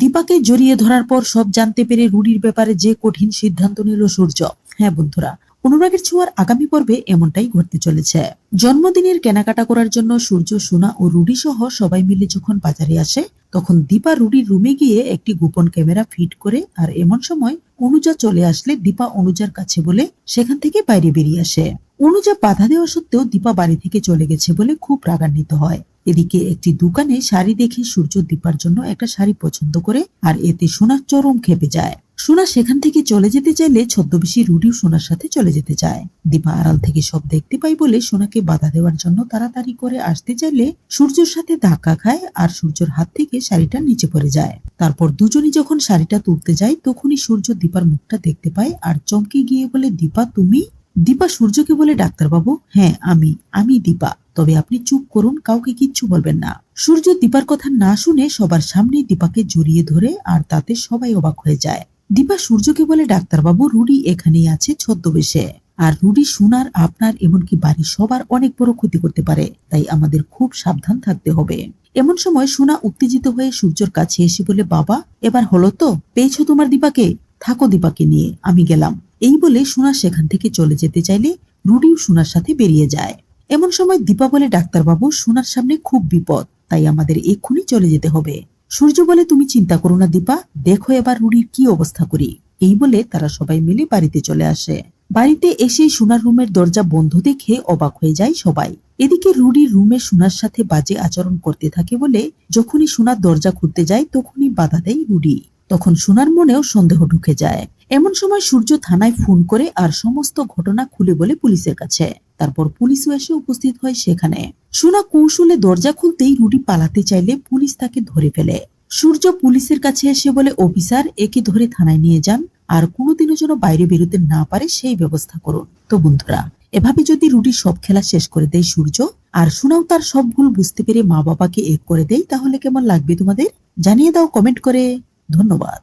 দীপাকে জড়িয়ে ধরার পর সব জানতে পেরে রুডির ব্যাপারে যে কঠিন সিদ্ধান্ত নিল সূর্য। হ্যাঁ বন্ধুরা, অনুরাগের ছোঁয়ার আগামী পর্বে এমনটাই ঘটতে চলেছে। জন্মদিনের কেনাকাটা করার জন্য সূর্য, সোনা ও রুডি সহ সবাই মিলে যখন বাজারে আসে, তখন দীপা রুডির রুমে গিয়ে একটি গোপন ক্যামেরা ফিট করে আর এমন সময় অনুজা চলে আসলে দীপা অনুজার কাছে বলে সেখান থেকে বাইরে বেরিয়ে আসে। অনুজা বাধা দেওয়া সত্ত্বেও দীপা বাড়ি থেকে চলে গেছে বলে খুব রাগান্বিত হয়। এদিকে একটি দোকানে শাড়ি দেখে সূর্য দীপার জন্য একটা শাড়ি পছন্দ করে আর এতে সোনার চরম খেপে যায়। সোনা সেখান থেকে চলে যেতে চাইলে ছদ্মবেশী রুডিও সোনার সাথে চলে যেতে চায়। দীপা আড়াল থেকে সব দেখতে পাই বলে সোনাকে বাধা দেওয়ার জন্য তাড়াতাড়ি করে আসতে চাইলে সূর্যের সাথে ধাক্কা খায় আর সূর্যের হাত থেকে শাড়িটা নিচে পড়ে যায়। তারপর দুজনই যখন শাড়িটা তুলতে যায়, তখনই সূর্য দীপার মুখটা দেখতে পায় আর চমকে গিয়ে বলে, দীপা, তুমি? দীপা সূর্যকে বলে, ডাক্তারবাবু হ্যাঁ আমি আমি দীপা। তবে আপনি চুপ করুন, কাউকে কিচ্ছু বলবেন না। সূর্য দীপার কথা না শুনে সবার সামনে দীপাকে জড়িয়ে ধরে আর তাতে সবাই অবাক হয়ে যায়। দীপা সূর্যকে বলে, ডাক্তারবাবু, রুডি এখানেই আছে ছদ্মবেশে। আর রুডি, সোনার, আপনার, এমনকি বাড়ির সবার অনেক বড় ক্ষতি করতে পারে, তাই আমাদের খুব সাবধান থাকতে হবে। এমন সময় সোনা উত্তেজিত হয়ে সূর্যর কাছে এসে বলে, বাবা, এবার হলো তো, পেয়েছ তোমার দীপাকে? থাকো দীপাকে নিয়ে, আমি গেলাম। এই বলে সোনা সেখান থেকে চলে যেতে চাইলে রুডিও সোনার সাথে বেরিয়ে যায়। এমন সময় দীপা বলে, ডাক্তারবাবু, সোনার সামনে খুব বিপদ, তাই আমাদের এক্ষুনি চলে যেতে হবে। সূর্য বলে, তুমি চিন্তা করো না দীপা, দেখো এবার রুডির কি অবস্থা করি। এই বলে তারা সবাই মিলে বাড়িতে চলে আসে। বাড়িতে এসে সোনার রুমের দরজা বন্ধ দেখে অবাক হয়ে যায় সবাই। এদিকে রুডি রুমে সোনার সাথে বাজে আচরণ করতে থাকে বলে, যখনই সোনার দরজা খুলতে যায়, তখনই বাধা দেয় রুডি। তখন সোনার মনেও সন্দেহ ঢুকে যায়। এমন সময় সূর্য থানায় ফোন করে আর সমস্ত ঘটনা খুলে বলে পুলিশের কাছে। তারপর পুলিশও এসে উপস্থিত হয় সেখানে। সোনা কৌশলে দরজা খুলতেই রুটি পালাতে চাইলে পুলিশ তাকে ধরে ফেলে। সূর্য পুলিশের কাছে এসে বলে অফিসার একে ধরে থানায় নিয়ে যান, আর কোনোদিনও যেন বাইরে বেরোতে না পারে সেই ব্যবস্থা করুন। তো বন্ধুরা, এভাবে যদি রুডি সব খেলা শেষ করে দেয় সূর্য, আর সোনাও তার সব ভুল বুঝতে পেরে মা বাবাকে এক করে দেয়, তাহলে কেমন লাগবে তোমাদের? জানিয়ে দাও কমেন্ট করে। ধন্যবাদ।